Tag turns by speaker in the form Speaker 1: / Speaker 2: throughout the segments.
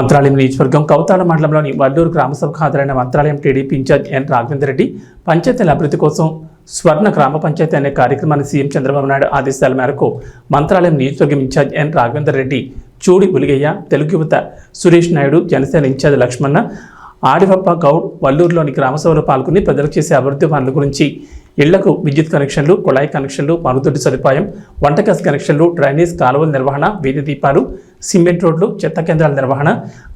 Speaker 1: మంత్రాలయం నియోజకవర్గం కౌతాళ మండలంలోని వల్లూరు గ్రామసభకు హాజరైన Mantralayam TDP in charge N Raghavender Reddy పంచాయతీల అభివృద్ధి కోసం స్వర్ణ గ్రామ పంచాయతీ అనే కార్యక్రమాన్ని సీఎం చంద్రబాబు నాయుడు ఆదేశాల మేరకు మంత్రాలయం నియోజకవర్గం ఇన్ఛార్జ్ ఎన్ రాఘవేందర్ రెడ్డి చూడి ఉలిగయ్య తెలుగు యువత సురేష్ నాయుడు జనసేన ఇన్ఛార్జ్ లక్ష్మణ ఆడివప్ప గౌడ్ వల్లూరులోని గ్రామసభలో పాల్గొని ప్రజలకు చేసే అభివృద్ధి పనుల గురించి ఇళ్ళకు విద్యుత్ కనెక్షన్లు కుళాయి కనెక్షన్లు మరుగుదొడ్డి సదుపాయం వంట గ్యాస్ కనెక్షన్లు డ్రైనేజ్ కాలువల నిర్వహణ వీధి దీపాలు సిమెంట్ రోడ్లు చెత్త కేంద్రాల నిర్వహణ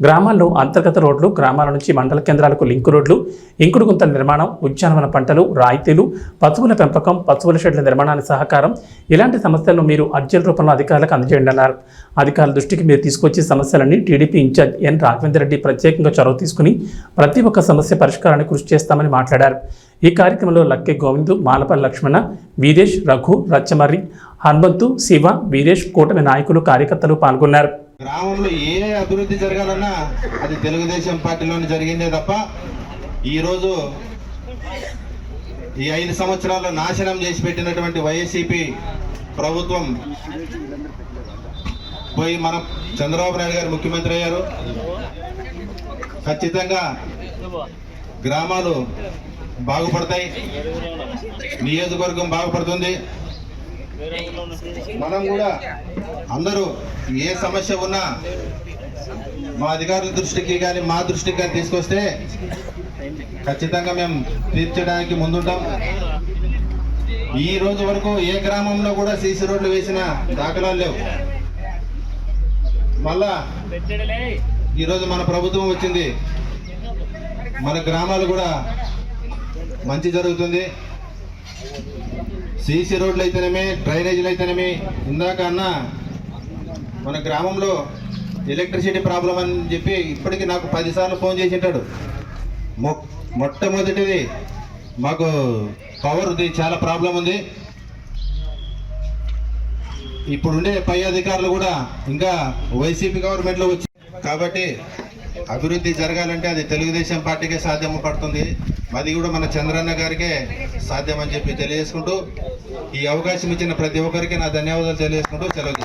Speaker 1: గ్రామాల్లో అంతర్గత రోడ్లు గ్రామాల నుంచి మండల కేంద్రాలకు లింకు రోడ్లు ఇంకుడు గుంతల నిర్మాణం ఉద్యానవన పంటలు రాయితీలు పశువుల పెంపకం పశువుల షెడ్ల నిర్మాణానికి సహకారం. ఇలాంటి సమస్యలను మీరు అర్జీల రూపంలో అధికారులకు అందజేయండి అన్నారు. అధికారుల దృష్టికి మీరు తీసుకొచ్చే సమస్యలన్నీ TDP in charge N Raghavender Reddy ప్రత్యేకంగా చొరవ తీసుకుని ప్రతి ఒక్క సమస్య పరిష్కారానికి కృషి చేస్తామని మాట్లాడారు. ఈ కార్యక్రమంలో లక్కే గోవిందు మాలపల్లి లక్ష్మణ వీరేష్ రఘు రచ్చమర్రి హనుమంతు శివ వీరేష్ కూటమి నాయకులు కార్యకర్తలు పాల్గొన్నారు.
Speaker 2: గ్రామంలో ఏ అభివృద్ధి జరగాలన్నా అది తెలుగుదేశం పార్టీలోనే జరిగిందే తప్ప ఈరోజు ఈ ఐదు సంవత్సరాల్లో నాశనం చేసి పెట్టినటువంటి వైఎస్సిపి ప్రభుత్వం పోయి మన చంద్రబాబు నాయుడు గారు ముఖ్యమంత్రి అయ్యారు. ఖచ్చితంగా గ్రామాలు బాగుపడతాయి. నియోజకవర్గం బాగుపడుతుంది. మనం కూడా అందరూ ఏ సమస్య ఉన్నా మా అధికారుల దృష్టికి కానీ మా దృష్టికి కానీ తీసుకొస్తే ఖచ్చితంగా మేము తీర్చడానికి ముందుంటాం. ఈ రోజు వరకు ఏ గ్రామంలో కూడా సీసీ రోడ్లు వేసిన దాఖలాలు లేవు. మళ్ళా ఈరోజు మన ప్రభుత్వం వచ్చింది. మన గ్రామాలు కూడా మంచి జరుగుతుంది. సీసీ రోడ్లు అయితేనేమి డ్రైనేజీలు అయితేనేమి ఇందాక అన్న మన గ్రామంలో ఎలక్ట్రిసిటీ ప్రాబ్లం అని చెప్పి ఇప్పటికి నాకు పదిసార్లు ఫోన్ చేసింటాడు. మొ మొట్టమొదటిది మాకు పవర్ది చాలా ప్రాబ్లం ఉంది. ఇప్పుడుండే పై అధికారులు కూడా ఇంకా వైసీపీ గవర్నమెంట్లో వచ్చి కాబట్టి అభివృద్ధి జరగాలంటే అది తెలుగుదేశం పార్టీకే సాధ్యం పడుతుంది అది కూడా మన చంద్రన్న గారికే సాధ్యం అని చెప్పి తెలియజేసుకుంటూ ఈ అవకాశం ఇచ్చిన ప్రతి ఒక్కరికి నా ధన్యవాదాలు తెలియజేసుకుంటూ సెలవు